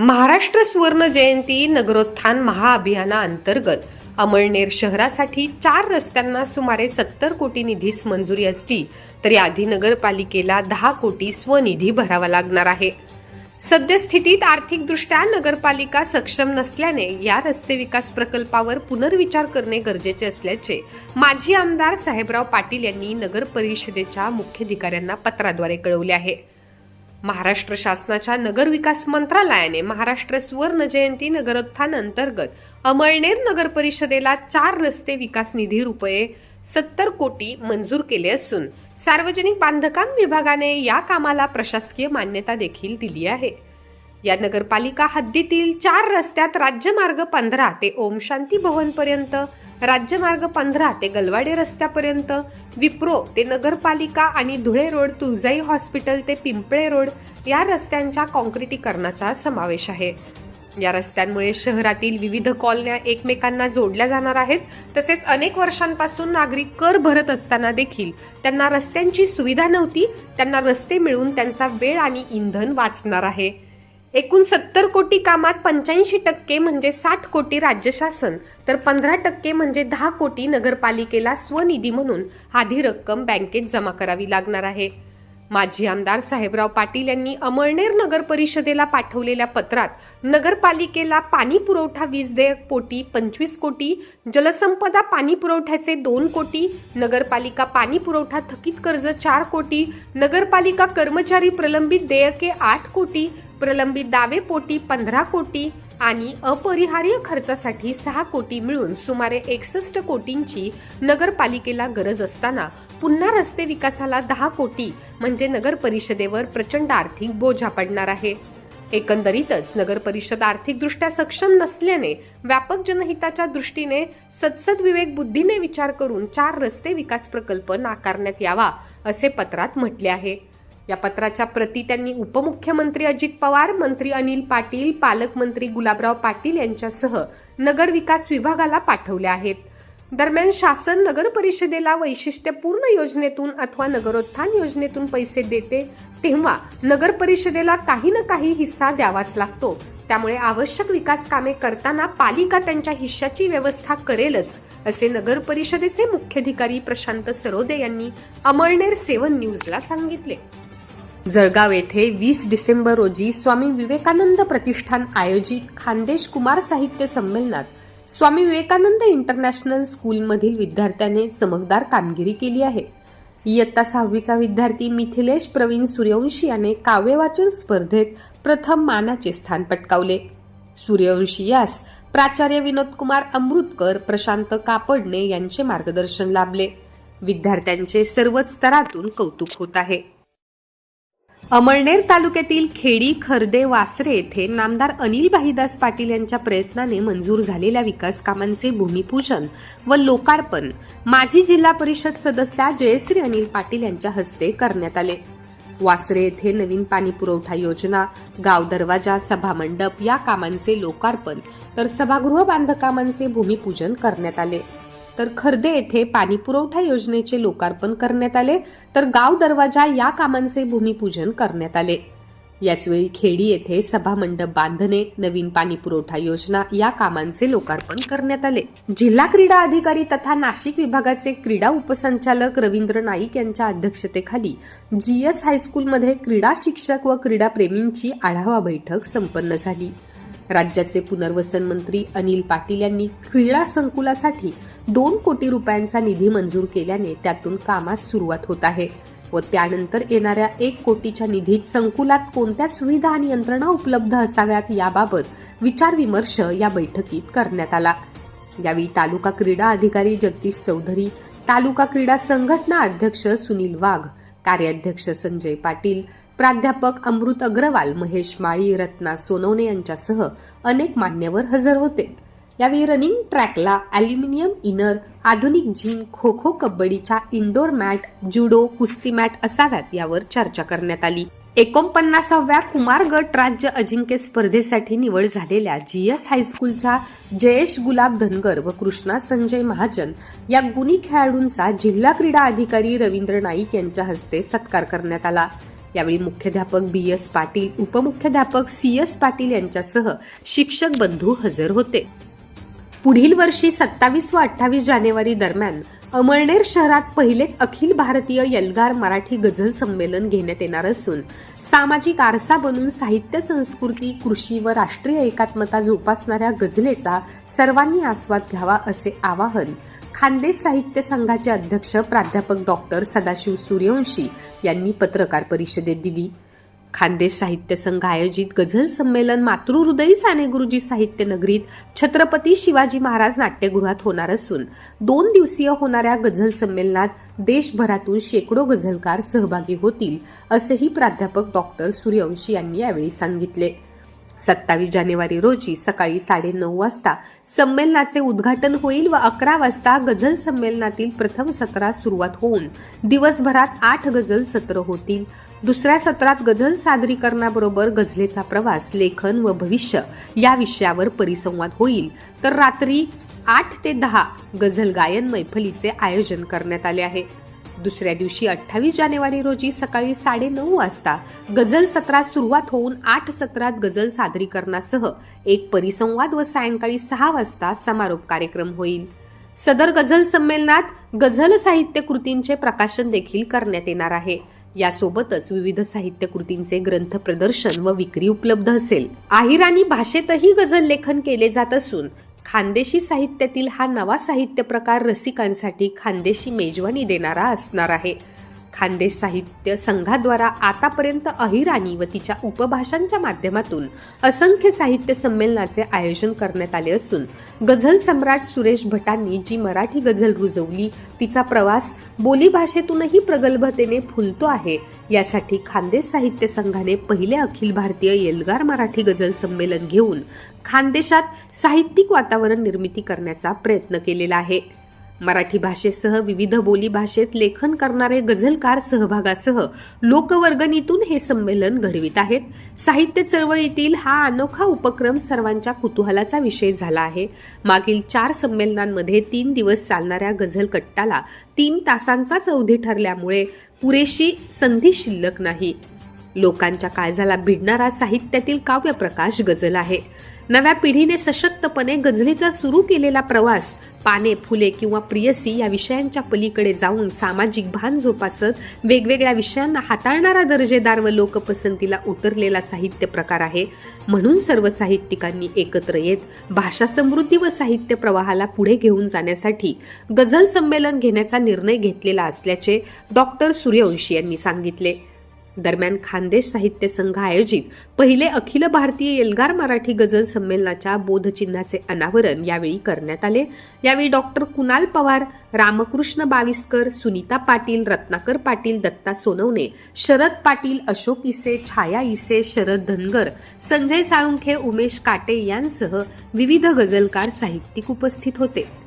महाराष्ट्र सुवर्ण जयंती नगरोत्थान महाअभियानाअंतर्गत अमळनेर शहरासाठी चार रस्त्यांना सुमारे सत्तर कोटी निधीस मंजुरी असली तरी आधी नगरपालिकेला दहा कोटी स्वनिधी भरावा लागणार आहे. सद्यस्थितीत आर्थिकदृष्ट्या नगरपालिका सक्षम नसल्याने या रस्ते विकास प्रकल्पावर पुनर्विचार करणे गरजेचे असल्याचे माजी आमदार साहेबराव पाटील यांनी नगर परिषदेच्या मुख्याधिकाऱ्यांना पत्राद्वारे कळवले आहे. महाराष्ट्र शासनाच्या नगर विकास मंत्रालयाने महाराष्ट्र सुवर्ण जयंती नगरोत्थान अंतर्गत अमळनेर नगर परिषदेला चार रस्ते विकास निधी रुपये सत्तर कोटी मंजूर केले असून सार्वजनिक बांधकाम विभागाने या कामाला प्रशासकीय मान्यता देखील दिली आहे. या नगरपालिका हद्दीतील चार रस्त्यात राज्यमार्ग पंधरा ते ओम शांती भवन पर्यंत राज्यमार्ग पंधरा ते गलवाडे रस्त्यापर्यंत विप्रो ते नगरपालिका आणि धुळे रोड तुळजाई हॉस्पिटल ते पिंपळे रोड या रस्त्यांच्या कॉन्क्रिटीकरणाचा समावेश आहे. या रस्त्यांमुळे शहरातील विविध कॉलन्या एकमेकांना जोडल्या जाणार आहेत. तसेच अनेक वर्षांपासून नागरिक कर भरत असताना देखील त्यांना रस्त्यांची सुविधा नव्हती. त्यांना रस्ते मिळून त्यांचा वेळ आणि इंधन वाचणार आहे. एकूण सत्तर कोटी कामात पंच्याऐंशी टक्के म्हणजे साठ कोटी राज्य शासन तर पंधरा टक्के म्हणजे दहा कोटी नगरपालिकेला स्वनिधी म्हणून आधी रक्कम बँकेत जमा करावी लागणार आहे. माजी आमदार साहेबराव पाटील यांनी अमळनेर नगर परिषदेला पाठवलेल्या पत्रात नगरपालिकेला पाणी पुरवठा वीज देयक पोटी पंचवीस कोटी जलसंपदा पाणी पुरवठ्याचे दोन कोटी नगरपालिका पाणी पुरवठा थकीत कर्ज चार कोटी नगरपालिका कर्मचारी प्रलंबित देयके आठ कोटी प्रलंबित दावे पोटी पंधरा कोटी आणि अपरिहार्य खर्चासाठी सहा कोटी मिळून सुमारे एकसष्ट कोटींची नगरपालिकेला गरज असताना पुन्हा रस्ते विकासाला दहा कोटी म्हणजे नगर परिषदेवर प्रचंड आर्थिक बोजा पडणार आहे. एकंदरीतच नगर परिषद आर्थिकदृष्ट्या सक्षम नसल्याने व्यापक जनहिताच्या दृष्टीने सदसद विवेक बुद्धीने विचार करून चार रस्ते विकास प्रकल्प नाकारण्यात यावा असे पत्रात म्हटले आहे. या पत्राच्या प्रती त्यांनी उपमुख्यमंत्री अजित पवार मंत्री अनिल पाटील पालकमंत्री गुलाबराव पाटील यांच्यासह नगर विकास विभागाला पाठवल्या आहेत. दरम्यान शासन नगर परिषदेला वैशिष्ट्यपूर्ण योजनेतून अथवा नगरोत्थान योजनेतून पैसे देते तेव्हा नगर परिषदेला काही ना काही हिस्सा द्यावाच लागतो. त्यामुळे आवश्यक विकास कामे करताना पालिका त्यांच्या हिश्श्याची व्यवस्था करेलच असे नगर परिषदेचे मुख्याधिकारी प्रशांत सरोदे यांनी अमळनेर सेवन न्यूजला सांगितले. जळगाव येथे वीस डिसेंबर रोजी स्वामी विवेकानंद प्रतिष्ठान आयोजित खानदेश कुमार साहित्य संमेलनात स्वामी विवेकानंद इंटरनॅशनल स्कूलमधील विद्यार्थ्याने चमकदार कामगिरी केली आहे. इयत्ता सहावीचा विद्यार्थी मिथिलेश प्रवीण सूर्यवंशी याने काव्यवाचन स्पर्धेत प्रथम मानाचे स्थान पटकावले. सूर्यवंशी यास प्राचार्य विनोद कुमार अमृतकर प्रशांत कापडणे यांचे मार्गदर्शन लाभले. विद्यार्थ्यांचे सर्वच स्तरातून कौतुक होत आहे. अमळनेर तालुक्यातील खेडी खर्दे वासरे येथे नामदार अनिल भाईदास पाटील यांच्या प्रयत्नाने मंजूर झालेल्या विकास कामांचे भूमिपूजन व लोकार्पण माजी जिल्हा परिषद सदस्या जयश्री अनिल पाटील यांच्या हस्ते करण्यात आले. वासरे येथे नवीन पाणी पुरवठा योजना गाव दरवाजा सभामंडप या कामांचे लोकार्पण तर सभागृह बांधकामांचे भूमिपूजन करण्यात आले. तर खर्दे येथे पाणी पुरवठा योजनेचे लोकार्पण करण्यात आले. तर गाव दरवाजा या कामांचे भूमिपूजन करण्यात आले. याचवेळी खेडी येथे सभामंडप बांधणे नवीन पाणी पुरवठा योजना या कामांचे लोकार्पण करण्यात आले. जिल्हा क्रीडा अधिकारी तथा नाशिक विभागाचे क्रीडा उपसंचालक रवींद्र नाईक यांच्या अध्यक्षतेखाली जीएस हायस्कूलमध्ये क्रीडा शिक्षक व क्रीडा प्रेमींची आढावा बैठक संपन्न झाली. राज्याचे पुनर्वसन मंत्री अनिल पाटील यांनी क्रीडा संकुलासाठी दोन कोटी रुपयांचा निधी मंजूर केल्याने त्यातून कामास सुरुवात होत आहे व त्यानंतर येणाऱ्या एक कोटीच्या निधीत संकुलात कोणत्या सुविधा आणि यंत्रणा उपलब्ध असाव्यात याबाबत विचारविमर्श या बैठकीत करण्यात आला. यावेळी तालुका क्रीडा अधिकारी जगदीश चौधरी तालुका क्रीडा संघटना अध्यक्ष सुनील वाघ कार्याध्यक्ष संजय पाटील प्राध्यापक अमृत अग्रवाल महेश माळी रत्ना सोनवणे यांच्यासह अनेक मान्यवर हजर होते. यावेळी रनिंग ट्रॅकला ॲल्युमिनियम इनर आधुनिक जिम खो खो कबड्डीच्या इंडोर मॅट जुडो कुस्ती मॅट असाव्यात यावर चर्चा करण्यात आली. एकोणपन्नासाव्या कुमार गट राज्य अजिंक्य स्पर्धेसाठी निवड झालेल्या जी एस हायस्कूलच्या जयेश गुलाब धनगर व कृष्णा संजय महाजन या गुणी खेळाडूंचा जिल्हा क्रीडा अधिकारी रवींद्र नाईक यांच्या हस्ते सत्कार करण्यात आला. यावेळी मुख्याध्यापक बी एस पाटील उपमुख्याध्यापक सी एस पाटील यांच्यासह शिक्षक बंधू हजर होते. पुढील वर्षी सत्तावीस व अठ्ठावीस जानेवारी दरम्यान अमळनेर शहरात पहिलेच अखिल भारतीय यलगार मराठी गझल संमेलन घेण्यात येणार असून सामाजिक आरसा बनून साहित्य संस्कृती कृषी व राष्ट्रीय एकात्मता जोपासणाऱ्या गझलेचा सर्वांनी आस्वाद घ्यावा असे आवाहन खानदेश साहित्य संघाचे अध्यक्ष प्राध्यापक डॉक्टर सदाशिव सूर्यवंशी यांनी पत्रकार परिषदेत दिली. खानदेश साहित्य संघ आयोजित गझल संमेलन मातृहृदयी साने गुरुजी साहित्य नगरीत छत्रपती शिवाजी महाराज नाट्यगृहात होणार असून दोन दिवसीय होणाऱ्या गझल संमेलनात देशभरातून शेकडो गझलकार सहभागी होतील असेही प्राध्यापक डॉक्टर सूर्यवंशी यांनी यावेळी सांगितले. सत्तावीस जानेवारी रोजी सकाळी साडेनऊ वाजता संमेलनाचे उद्घाटन होईल व अकरा वाजता गझल संमेलनातील प्रथम सत्रास सुरुवात होऊन दिवसभरात आठ गझल सत्र होतील. दुसऱ्या सत्रात गझल सादरीकरणाबरोबर गझलेचा प्रवास लेखन व भविष्य या विषयावर परिसंवाद होईल. तर रात्री आठ ते दहा गझल गायन मैफलीचे आयोजन करण्यात आले आहे. दुसऱ्या दिवशी अठ्ठावीस जानेवारी रोजी सकाळी साडेनऊ वाजता गझल सत्रात सुरुवात होऊन आठ सत्रात गझल सादरीकरणासह एक परिसंवाद व सायंकाळी सहा वाजता समारोप कार्यक्रम होईल. सदर गझल संमेलनात गझल साहित्य कृतींचे प्रकाशन देखील करण्यात येणार आहे. यासोबतच विविध साहित्य कृतींचे ग्रंथ प्रदर्शन व विक्री उपलब्ध असेल. आहिराणी भाषेतही गझल लेखन केले जात असून खानदेशी साहित्यातील हा नवा साहित्य प्रकार रसिकांसाठी खानदेशी मेजवानी देणारा असणार आहे. खानदेश साहित्य संघाद्वारा आतापर्यंत अहिराणी व तिच्या उपभाषांच्या माध्यमातून असंख्य साहित्य संमेलनाचे आयोजन करण्यात आले असून गझल सम्राट सुरेश भटांनी जी मराठी गझल रुजवली तिचा प्रवास बोलीभाषेतूनही प्रगल्भतेने फुलतो आहे. यासाठी खानदेश साहित्य संघाने पहिले अखिल भारतीय येलगार मराठी गझल संमेलन घेऊन खानदेशात साहित्यिक वातावरण निर्मिती करण्याचा प्रयत्न केलेला आहे. मराठी भाषेसह विविध बोली भाषेत लेखन करणारे गझलकार सहभागासह लोकवर्गणीतून हे संमेलन घडवित आहेत. साहित्य चळवळीतील हा अनोखा उपक्रम सर्वांच्या कुतूहलाचा विषय झाला आहे. मागील चार संमेलनांमध्ये तीन दिवस चालणाऱ्या गझल कट्टाला तीन तासांचाच अवधी ठरल्यामुळे पुरेशी संधी शिल्लक नाही. लोकांच्या काळजाला भिडणारा साहित्यातील काव्यप्रकाश गझल आहे. नव्या पिढीने सशक्तपणे गझलेचा सुरू केलेला प्रवास पाने फुले किंवा प्रियसी या विषयांच्या पलीकडे जाऊन सामाजिक भान जोपासत वेगवेगळ्या विषयांना हाताळणारा दर्जेदार व लोकपसंतीला उतरलेला साहित्य प्रकार आहे. म्हणून सर्व साहित्यिकांनी एकत्र येत भाषा समृद्धी व साहित्य प्रवाहाला पुढे घेऊन जाण्यासाठी गझल संमेलन घेण्याचा निर्णय घेतलेला असल्याचे डॉक्टर सूर्यवंशी यांनी सांगितले. दरम्यान खानदेश साहित्य संघ आयोजित पहिले अखिल भारतीय एल्गार मराठी गझल संमेलनाच्या बोधचिन्हाचे अनावरण यावेळी करण्यात आले. यावेळी डॉक्टर कुणाल पवार रामकृष्ण बाविस्कर सुनीता पाटील रत्नाकर पाटील दत्ता सोनवणे शरद पाटील अशोक इसे छाया इसे शरद धनगर संजय साळुंखे उमेश काटे यांसह विविध गझलकार साहित्यिक उपस्थित होते.